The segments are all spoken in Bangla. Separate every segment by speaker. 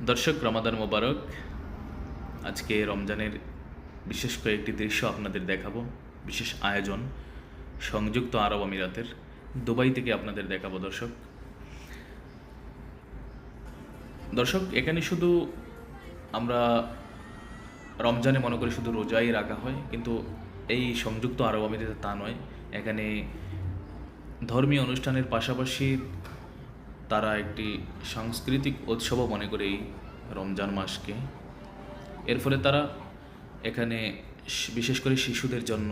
Speaker 1: দর্শক রমাদান মোবারক। আজকে রমজানের বিশেষ কয়েকটি দৃশ্য আপনাদের দেখাবো। বিশেষ আয়োজন সংযুক্ত আরব আমিরাতের। দুবাই থেকে আপনাদের দেখাবো দর্শক। দর্শক, এখানে শুধু আমরা রমজানে মনে করি শুধু রোজাই রাখা হয়, কিন্তু এই সংযুক্ত আরব আমিরাতে তা নয়। এখানে ধর্মীয় অনুষ্ঠানের পাশাপাশি তারা একটি সাংস্কৃতিক উৎসবও মনে করে এই রমজান মাসকে। এর ফলে তারা এখানে বিশেষ করে শিশুদের জন্য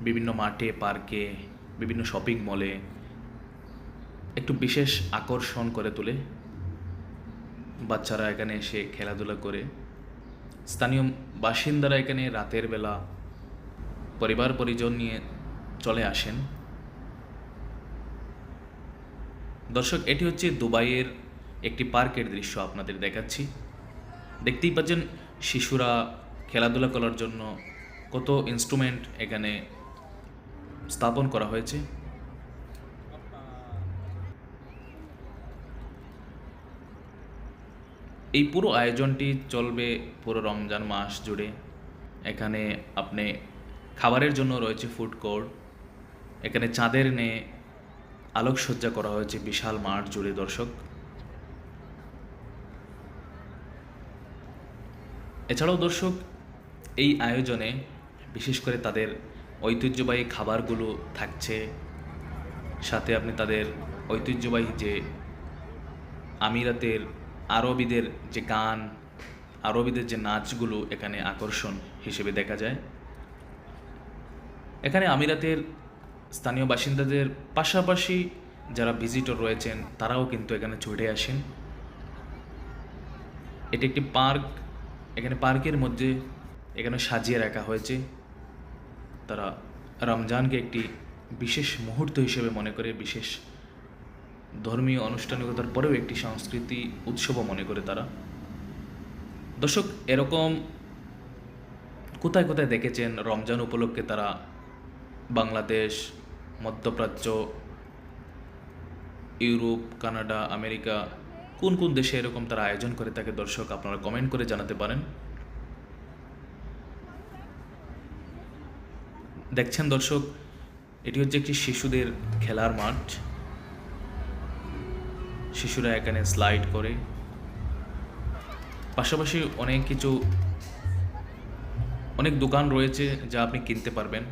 Speaker 1: বিভিন্ন মাঠে, পার্কে, বিভিন্ন শপিং মলে একটু বিশেষ আকর্ষণ করে তোলে। বাচ্চারা এখানে এসে খেলাধুলা করে। স্থানীয় বাসিন্দারা এখানে রাতের বেলা পরিবার পরিজন নিয়ে চলে আসেন। দর্শক, এটি হচ্ছে দুবাইয়ের একটি পার্কের দৃশ্য আপনাদের দেখাচ্ছি। দেখতেই পাচ্ছেন শিশুরা খেলাধুলা করার জন্য কত ইনস্ট্রুমেন্ট এখানে স্থাপন করা হয়েছে। এই পুরো আয়োজনটি চলবে পুরো রমজান মাস জুড়ে। এখানে আপনি খাবারের জন্য রয়েছে ফুড কোর্ট এখানে চাঁদের নে আলোকসজ্জা করা হয়েছে বিশাল মাঠ জুড়ে, দর্শক। এছাড়াও, দর্শক, এই আয়োজনে বিশেষ করে তাদের ঐতিহ্যবাহী খাবারগুলো থাকছে। সাথে আপনি তাদের ঐতিহ্যবাহী যে আমিরাতের আরবিদের যে গান, আরবিদের যে নাচগুলো এখানে আকর্ষণ হিসেবে দেখা যায়। এখানে আমিরাতের স্থানীয় বাসিন্দাদের পাশাপাশি যারা ভিজিটর রয়েছেন, তারাও কিন্তু এখানে ছুটে আসেন। এটি একটি পার্ক। এখানে পার্কের মধ্যে এখানে সাজিয়ে রাখা হয়েছে। তারা রমজানকে একটি বিশেষ মুহূর্ত হিসেবে মনে করে, বিশেষ ধর্মীয় আনুষ্ঠানিকতার পরেও একটি সংস্কৃতি উৎসবও মনে করে তারা। দর্শক, এরকম কোথায় কোথায় দেখেছেন রমজান উপলক্ষে তারা বাংলাদেশ, মধ্যপ্রাচ্য, ইউরোপ, কানাডা, আমেরিকা, কোন কোন দেশে এরকম তারা আয়োজন করে থাকে দর্শক আপনারা কমেন্ট করে জানাতে পারেন। দেখছেন দর্শক, এটি হচ্ছে একটি শিশুদের খেলার মাঠ। শিশুরা এখানে স্লাইড করে। পাশাপাশি অনেক কিছু, অনেক দোকান রয়েছে যা আপনি কিনতে পারবেন।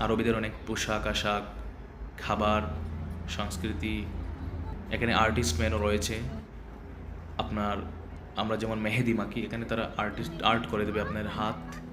Speaker 1: আরবিদের অনেক পোশাক আশাক, খাবার, সংস্কৃতি, এখানে আর্টিস্টম্যানও রয়েছে। আপনার, আমরা যেমন মেহেদি মাখি, এখানে তারা আর্টিস্ট আর্ট করে দেবে আপনার হাত।